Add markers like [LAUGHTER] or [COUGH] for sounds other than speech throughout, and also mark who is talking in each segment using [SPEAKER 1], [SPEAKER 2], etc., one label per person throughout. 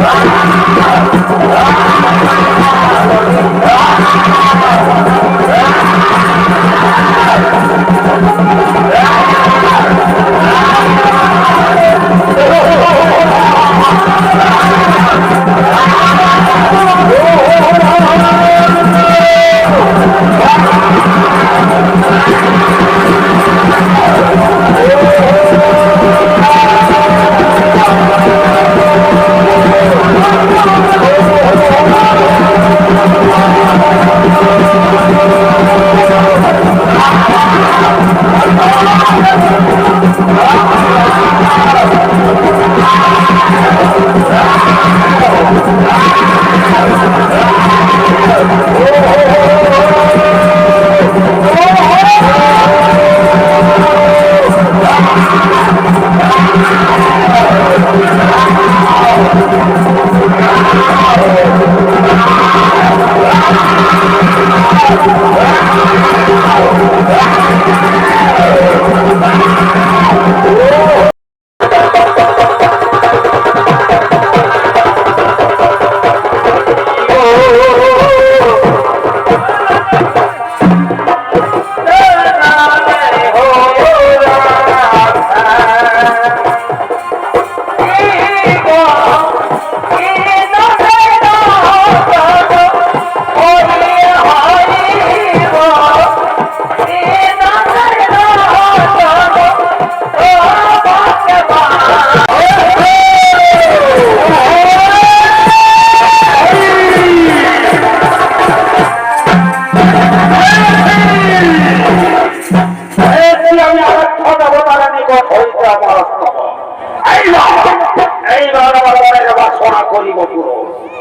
[SPEAKER 1] Thank [LAUGHS] you.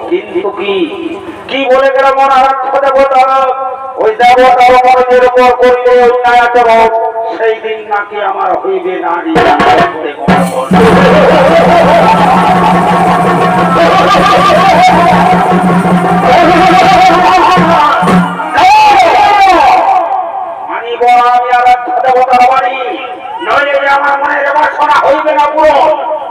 [SPEAKER 1] কিন্তু কি? কি বলে গেল মন দেবতা ওই দেবতার মনের উপর করিলে অন্যায় সেই দিন নাকি আমার হইবে নারী আমি আরাধ্য দেবতার বাড়ি নইলে আমার মনের বাসনা হইবে না পুরো।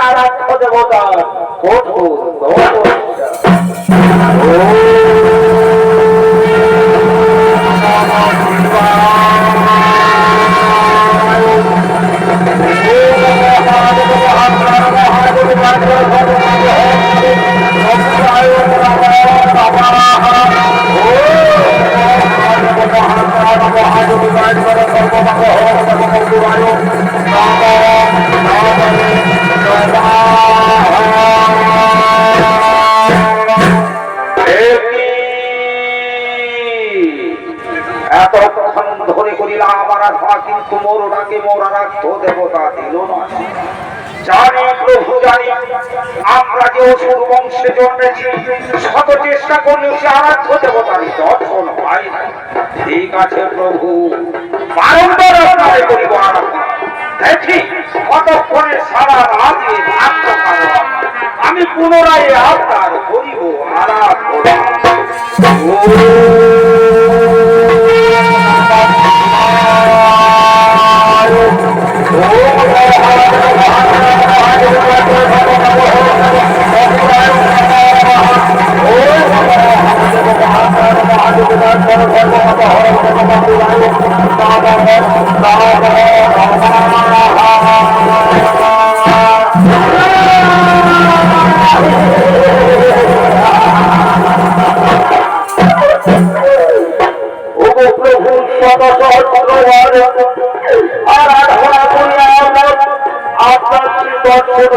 [SPEAKER 1] আরাধ্য দেবতা কঠোর আমরা যে অসুর বংশে জন্মেছি। শত চেষ্টা করলেও সে আরাধ্য দেবতারই দর্শন না ঠিক আছে প্রভু। করিব দেখি, কতক্ষণে সারা রাত থাকতে পারো আমি পুনরায় আপনার করিব আরাধনা দর্শন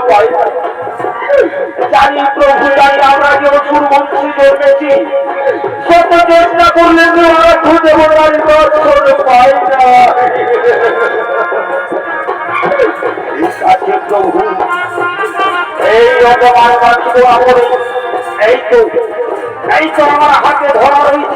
[SPEAKER 1] পাই জানি প্রভু জানি আমরা বংশী জন্মেছি শত চেষ্টা করলে যে ওরা খুঁজে বোঝার সুযোগ পাই না। এই রকম আনবাদিত আমার হাতে ধরা রয়েছে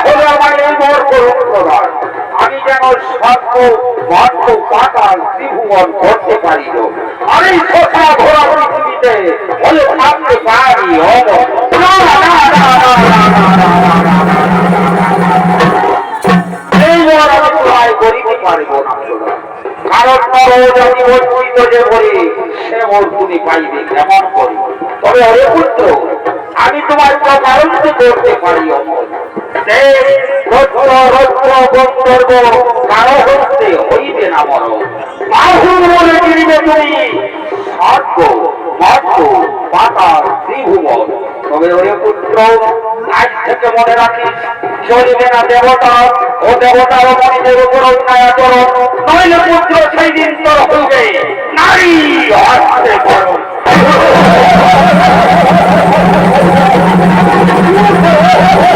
[SPEAKER 1] আমি যেন স্বর্গ মর্ম পাতাল ত্রিভুবন করতে পারি। আমি কথা ঘোরা পৃথিবীতে হলে ভাবতে পারি সে মোর তুমি পাইবে কেমন আমি তোমার প্রকারণ করতে পারি, অমর। রত্ন, রত্ন, গন্ধর্ব, কারও হস্তে হইবে না মর বাহু বলে গিরিবে তুমি। স্বর্গ মর্ত পাতাল ত্রিভুবন। তবে ওরে পুত্র আজ থেকে মনে রাখিস চলবে না দেবতা। ও দেবতা ও মনিদের উপর অন্যায় আচরণ। নইলে পুত্র সেই দিন তোর হইবে। নারী হস্তে করো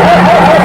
[SPEAKER 1] অথাদিরাম [LAUGHS]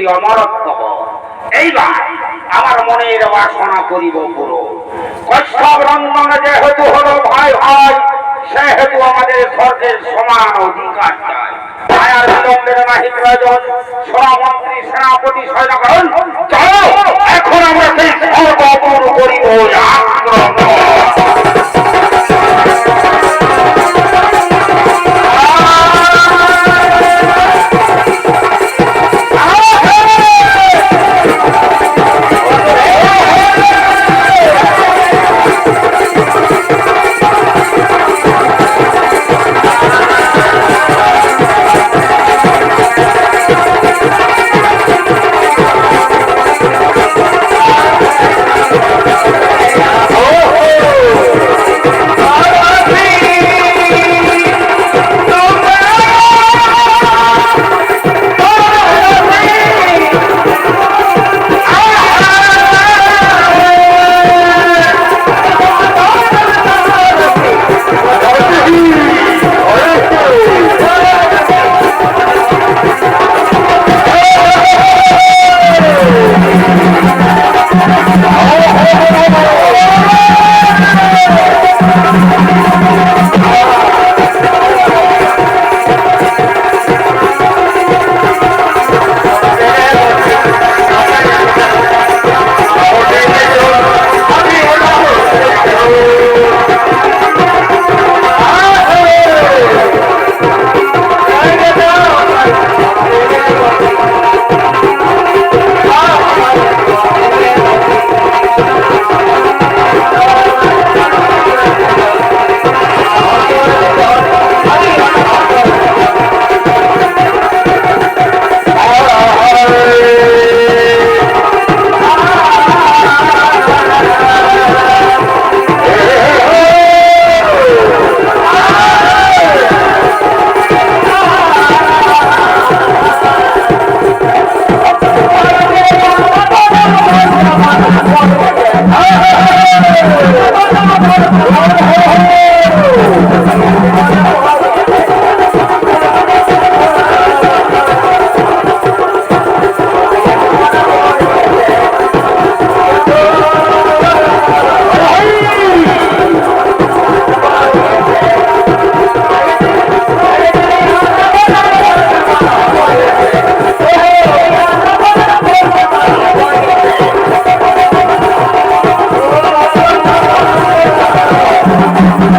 [SPEAKER 1] পেয়েছি অমরত্ব এইবার আমার মনের বাসনা করিব পুরো। কশ্যপ রন্ধনে যেহেতু হলো ভাই ভাই সেহেতু আমাদের স্বর্গের সমান অধিকার চাই। মায়ার সেনাপতি এখন আমরা সেই স্বর্গ করিব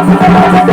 [SPEAKER 2] Gracias.